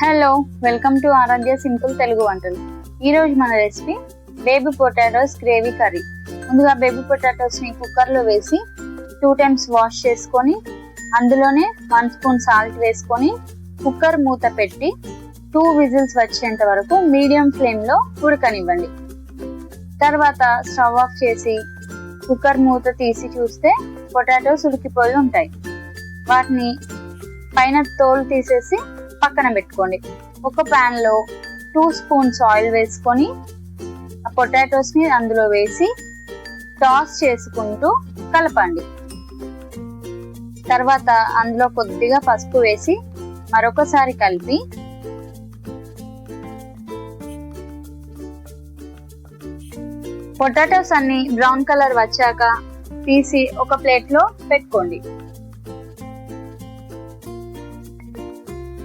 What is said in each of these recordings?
Hello welcome to Aaradhya simple Telugu వంటలు ఈరోజు మన recipe baby potatoes gravy curry ముందుగా బేబీ పొటాటోస్ని కుక్కర్లో వేసి టూ టైమ్స్ వాష్ చేసుకొని అందులోనే వన్ స్పూన్ సాల్ట్ వేసుకొని కుక్కర్ మూత పెట్టి టూ విజిల్స్ వచ్చేంత వరకు మీడియం ఫ్లేమ్లో ఉడకనివ్వండి. తర్వాత స్టవ్ ఆఫ్ చేసి కుక్కర్ మూత తీసి చూస్తే పొటాటోస్ ఉడికిపోయి ఉంటాయి. వాటిని పైన తోలు తీసేసి పక్కన పెట్టుకోండి. ఒక ప్యాన్లో టూ స్పూన్స్ ఆయిల్ వేసుకొని ఆ పొటాటోస్ని అందులో వేసి టాస్ చేసుకుంటూ కలపండి. తర్వాత అందులో కొద్దిగా పసుపు వేసి మరొకసారి కలిపి పొటాటోస్ అన్ని బ్రౌన్ కలర్ వచ్చాక తీసి ఒక ప్లేట్లో పెట్టుకోండి.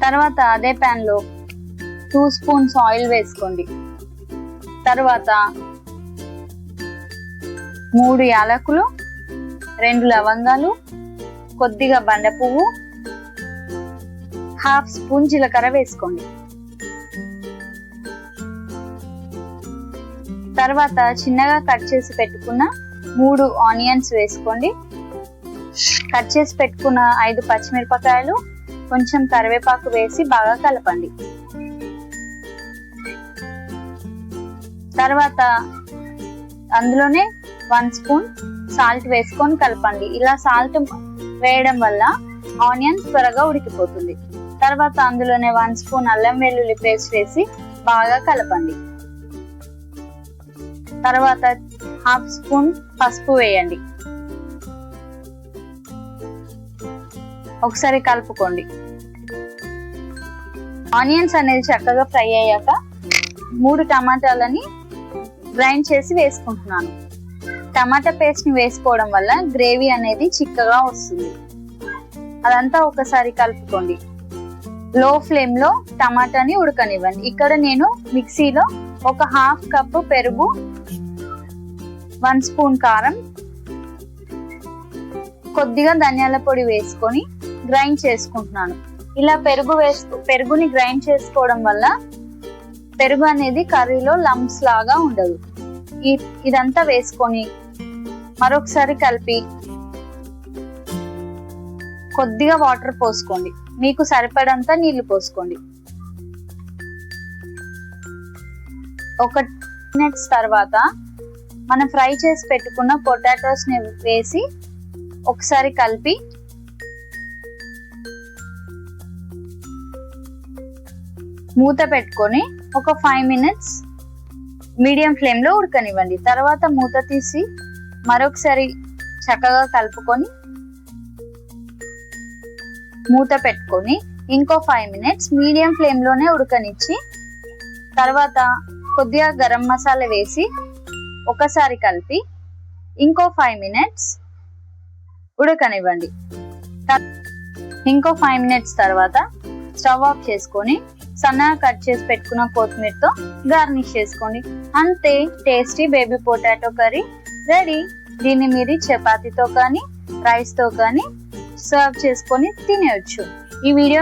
తర్వాత అదే ప్యాన్లో టూ స్పూన్స్ ఆయిల్ వేసుకోండి. తర్వాత మూడు యాలకులు రెండు లవంగాలు కొద్దిగా బండ పువ్వు హాఫ్ స్పూన్ జీలకర్ర వేసుకోండి. తర్వాత చిన్నగా కట్ చేసి పెట్టుకున్న మూడు ఆనియన్స్ వేసుకోండి. కట్ చేసి పెట్టుకున్న ఐదు పచ్చిమిరపకాయలు కొంచెం కరివేపాకు వేసి బాగా కలపండి. తర్వాత అందులోనే వన్ స్పూన్ సాల్ట్ వేసుకొని కలపండి. ఇలా సాల్ట్ వేయడం వల్ల ఆనియన్ త్వరగా ఉడికిపోతుంది. తర్వాత అందులోనే వన్ స్పూన్ అల్లం వెల్లుల్లి పేస్ట్ వేసి బాగా కలపండి. తర్వాత హాఫ్ స్పూన్ పసుపు వేయండి. ఒకసారి కలుపుకోండి. ఆనియన్స్ అనేది చక్కగా ఫ్రై అయ్యాక మూడు టమాటాలని గ్రైండ్ చేసి వేసుకుంటున్నాను. టమాటా పేస్ట్ని వేసుకోవడం వల్ల గ్రేవీ అనేది చిక్కగా వస్తుంది. అదంతా ఒకసారి కలుపుకోండి. లో ఫ్లేమ్లో టమాటాని ఉడకనివ్వండి. ఇక్కడ నేను మిక్సీలో ఒక హాఫ్ కప్పు పెరుగు వన్ స్పూన్ కారం కొద్దిగా ధనియాల పొడి వేసుకొని గ్రైండ్ చేసుకుంటున్నాను. ఇలా పెరుగు వేసుకు పెరుగుని గ్రైండ్ చేసుకోవడం వల్ల పెరుగు అనేది కర్రీలో లంప్స్ లాగా ఉండదు. ఈ ఇదంతా వేసుకొని మరొకసారి కలిపి కొద్దిగా వాటర్ పోసుకోండి. మీకు సరిపడంత నీళ్ళు పోసుకోండి. ఒక మినిట్స్ తర్వాత మనం ఫ్రై చేసి పెట్టుకున్న పొటాటోస్ని వేసి ఒకసారి కలిపి మూత పెట్టుకొని ఒక ఫైవ్ మినిట్స్ మీడియం ఫ్లేమ్లో ఉడకనివ్వండి. తర్వాత మూత తీసి మరొకసారి చక్కగా కలుపుకొని మూత పెట్టుకొని ఇంకో ఫైవ్ మినిట్స్ మీడియం ఫ్లేమ్లోనే ఉడకనిచ్చి తర్వాత కొద్దిగా గరం మసాలా వేసి ఒకసారి కలిపి ఇంకో ఫైవ్ మినిట్స్ ఉడకనివ్వండి. ఇంకో ఫైవ్ మినిట్స్ తర్వాత స్టవ్ ఆఫ్ చేసుకొని సన్నగా కట్ చేసి పెట్టుకున్న కొత్తిమీరతో గార్నిష్ చేసుకోండి. అంతే tasty baby potato curry ready దీన్ని మీరు చపాతీతో కానీ రైస్తో కానీ సర్వ్ చేసుకొని తినేయచ్చు. ఈ వీడియో